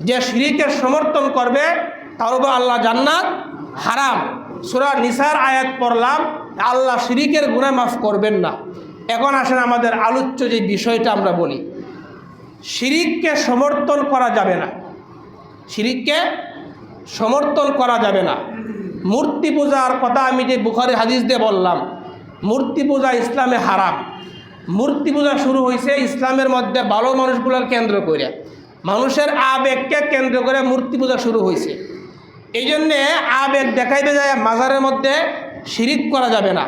যে শিরিকের সমর্থন করবে, তার উপর আল্লাহ জান্নাত হারাম। সুরা নিসার আয়াত পড়লাম, আল্লাহ শিরিকের গুণা মাফ করবেন না। এখন আসেন আমাদের আলোচ্য যে বিষয়টা আমরা বলি। শিরিককে সমর্থন করা যাবে না। শিরিককে সমর্থন করা যাবে না। মূর্তি পূজার কথা আমি যে বুখারি হাদিস দিয়ে বললাম, মূর্তি পূজা ইসলামে হারাম। মূর্তি পূজা শুরু হয়েছে ইসলামের মধ্যে ভালো মানুষগুলোর কেন্দ্র করে মানুষের আবেগকে কেন্দ্র করে মূর্তি পূজা শুরু হয়েছে। এই জন্যে আবেগ দেখাইতে যায়, মাজারের মধ্যে শিরিক করা যাবে না।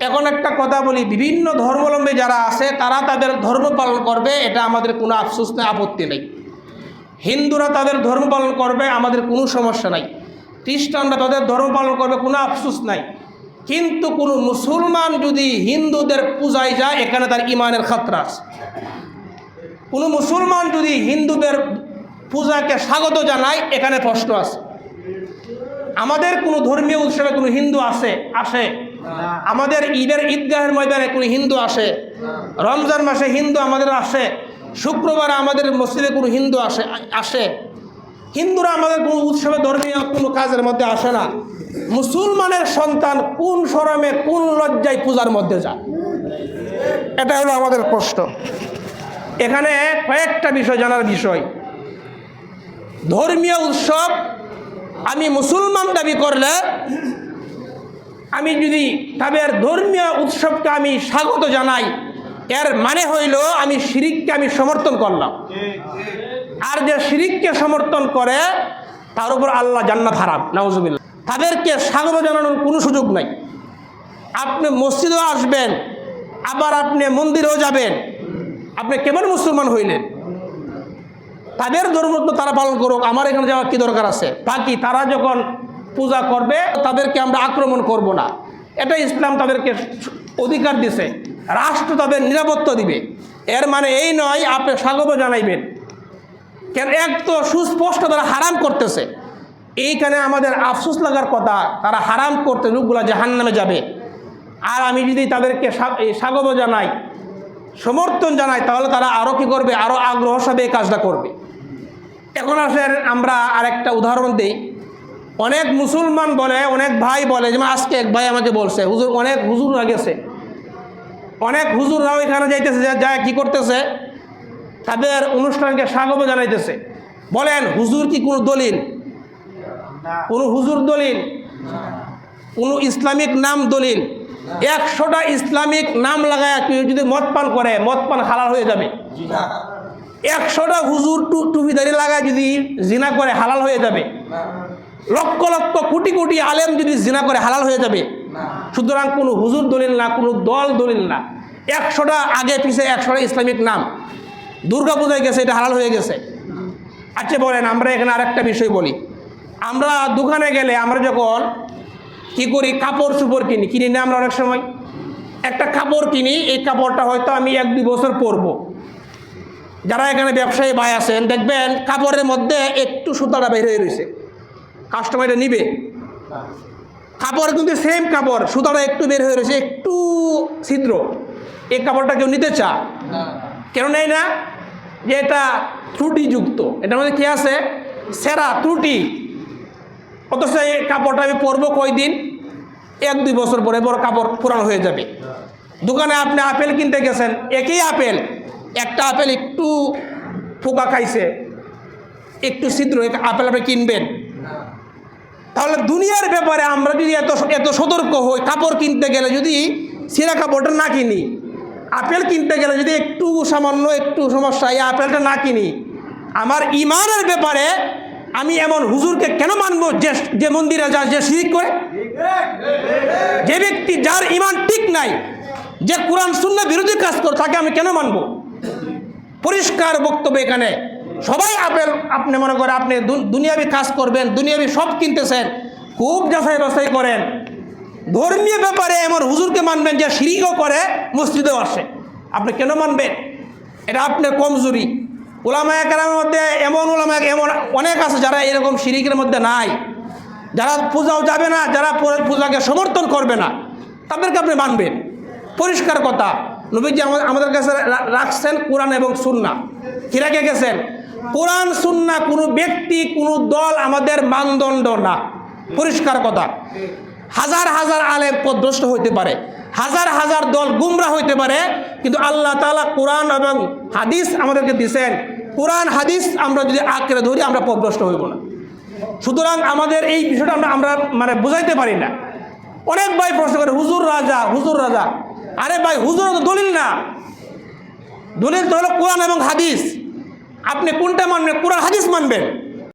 এখন একটা কথা বলি, বিভিন্ন ধর্মাবলম্বী যারা আছে, তারা তাদের ধর্ম পালন করবে, এটা আমাদের কোনো আফসোস নেই, আপত্তি নেই। হিন্দুরা তাদের ধর্ম পালন করবে, আমাদের কোনো সমস্যা নাই। খ্রিস্টানরা তাদের ধর্ম পালন করবে, কোনো আফসোস নাই। কিন্তু কোনো মুসলমান যদি হিন্দুদের পূজায় যায়, এখানে তার ইমানের খাতরা আছে। কোনো মুসলমান যদি হিন্দুদের পূজাকে স্বাগত জানায়, এখানে প্রশ্ন আছে। আমাদের কোনো ধর্মীয় উৎসবে কোনো হিন্দু আসে? আসে। আমাদের ঈদের ঈদগাহের ময়দানে কোনো হিন্দু আসে? রমজান মাসে হিন্দু আমাদের আসে। শুক্রবার আমাদের মসজিদে কোনো হিন্দু আসে? আসে। হিন্দুরা আমাদের কোনো উৎসবে ধর্মীয় কোনো কাজের মধ্যে আসে না। মুসলমানের সন্তান কোন শরমে, কোন লজ্জায় পূজার মধ্যে যায়? এটা হলো আমাদের প্রশ্ন। এখানে কয়েকটা বিষয় জানার বিষয়। ধর্মীয় উৎসব আমি মুসলমান দাবি করলে আমি যদি তাদের ধর্মীয় উৎসবকে আমি স্বাগত জানাই, এর মানে হইল আমি শিরিককে আমি সমর্থন করলাম। আর যে শিরিককে সমর্থন করে, তার উপর আল্লাহ জান্নাত হারাম, নাউজুবিল্লাহ। তাদেরকে স্বাগত জানানোর কোনো সুযোগ নাই। আপনি মসজিদেও আসবেন, আবার আপনি মন্দিরেও যাবেন আপনি কেমন মুসলমান হইলেন? তাদের ধর্ম তো তারা পালন করুক। আমার এখানে যাওয়ার কী দরকার আছে? বাকি তারা যখন পূজা করবে, তাদেরকে আমরা আক্রমণ করব না। এটা ইসলাম তাদেরকে অধিকার দিছে। রাষ্ট্র তাদের নিরাপত্তা দিবে। এর মানে এই নয়, আপনি স্বাগত জানাইবেন। কেন এক তো সুস্পষ্ট তারা হারাম করতেছে। এইখানে আমাদের আফসোস লাগার কথা, তারা হারাম করতে লোকগুলা জাহান নামে যাবে। আর আমি যদি তাদেরকে স্বাগত জানাই সমর্থন জানায়, তাহলে তারা আরও কী করবে? আরও আগ্রহ সাথে এই কাজটা করবে। এখন আসেন, আমরা আরেকটা উদাহরণ দিই। অনেক মুসলমান বলে, অনেক ভাই বলে, যেমন আজকে এক ভাই আমাকে বলছে, হুজুর, অনেক হুজুররা গেছে। অনেক হুজুররাও এখানে যাইতেছে, যা- যায় কী করতেছে? তাদের অনুষ্ঠানকে স্বাগত জানাইতেছে। বলেন, হুজুর কি কোনো দলিল? কোনো হুজুর দলিল? কোনো ইসলামিক নাম দলিল? একশোটা ইসলামিক নাম লাগায় কেউ যদি মদ পান করে মদ পান হালাল হয়ে যাবে। একশোটা হুজুর টু টুপিদারি লাগায় যদি জিনা করে হালাল হয়ে যাবে। লক্ষ লক্ষ কোটি কোটি আলেম যদি জিনা করে হালাল হয়ে যাবে। সুতরাং কোনো হুজুর দলিল না কোনো দল দলিল না। একশোটা আগে পিছে একশোটা ইসলামিক নাম। দুর্গা পূজায় গেছে এটা হালাল হয়ে গেছে। আচ্ছা বলেন আমরা এখানে আরেকটা বিষয় বলি। আমরা দোকানে গেলে আমরা যখন কি করি? কাপড় চুপড় কিনি। কিনি না আমরা অনেক সময়? একটা কাপড় কিনি এই কাপড়টা হয়তো আমি এক দুই বছর পরবো। যারা এখানে ব্যবসায়ী ভাই আছেন দেখবেন কাপড়ের মধ্যে একটু সুতাটা বের হয়ে রয়েছে। কাস্টমার এটা নিবে। কাপড় কিন্তু সেম কাপড় সুতাটা একটু বের হয়ে রয়েছে একটু ছিদ্র। এই কাপড়টা কেউ নিতে চা? কেন নেই না? যে এটা ত্রুটিযুক্ত। এটার মধ্যে কী আছে? সেরা ত্রুটি। অথচ এই কাপড়টা আমি পরবো কয়দিন? এক, দুই বছর পরে বড় কাপড় পুরানো হয়ে যাবে। দোকানে আপনি আপেল কিনতে গেছেন, একই আপেল, একটা আপেল একটু পোকা খাইছে, একটু ছিদ্র আপেল আপনি কিনবেন। তাহলে দুনিয়ার ব্যাপারে আমরা যদি এত এত সতর্ক হই, কাপড় কিনতে গেলে যদি সেরা কাপড়টা না কিনি, আপেল কিনতে গেলে যদি একটু সামান্য একটু সমস্যা, এই আপেলটা না কিনি, আমার ইমানের ব্যাপারে আমি এমন হুজুরকে কেন মানবো যে যে মন্দিরে যা, যে শিরিক করে? যে ব্যক্তি যার ইমান ঠিক নাই, যে কোরআন শূন্য বিরোধী কাজ করে, তাকে আমি কেন মানবো? পরিষ্কার বক্তব্য এখানে। সবাই আপেল, আপনি মনে করেন আপনি দুনিয়াবি কাজ করবেন, দুনিয়াবি সব কিনতেছেন, খুব যাচাই বাছাই করেন। ধর্মীয় ব্যাপারে এমন হুজুরকে মানবেন যে সিঁড়িও করে, মসজিদেও আসে। আপনি কেন মানবেন? এটা আপনার কমজোরি। ওলামা একরামের মধ্যে এমন ওলামা এমন অনেক আছে যারা এরকম শিরিকের মধ্যে নাই। যারা পূজাও যাবে না, যারা পূজাকে সমর্থন করবে না, তাদেরকে আপনি মানবেন। পরিষ্কার কথা, নবীজি আমাদের কাছে রাখছেন কোরআন এবং সুন্না কি রেখে গেছেন? কোরআন সুন্না কোনো ব্যক্তি, কোনো দল আমাদের মানদণ্ড না। পরিষ্কার কথা। হাজার হাজার আলেম পদভ্রষ্ট হইতে পারে। হাজার হাজার দল গুমরা হইতে পারে। কিন্তু আল্লাহ তাআলা কোরআন এবং হাদিস আমাদেরকে দিছেন। কোরআন, হাদিস আমরা যদি আঁকড়ে ধরি, আমরা পদভ্রষ্ট হইব না। সুতরাং আমাদের এই বিষয়টা আমরা আমরা মানে বুঝাইতে পারি না। অনেক ভাই প্রশ্ন করে, হুজুর রাজা হুজুর রাজা। আরে ভাই হুজুর তো দলিল না। দলিল তো হলো কোরআন এবং হাদিস। আপনি কোনটা মানবেন? কোরআন, হাদিস মানবেন।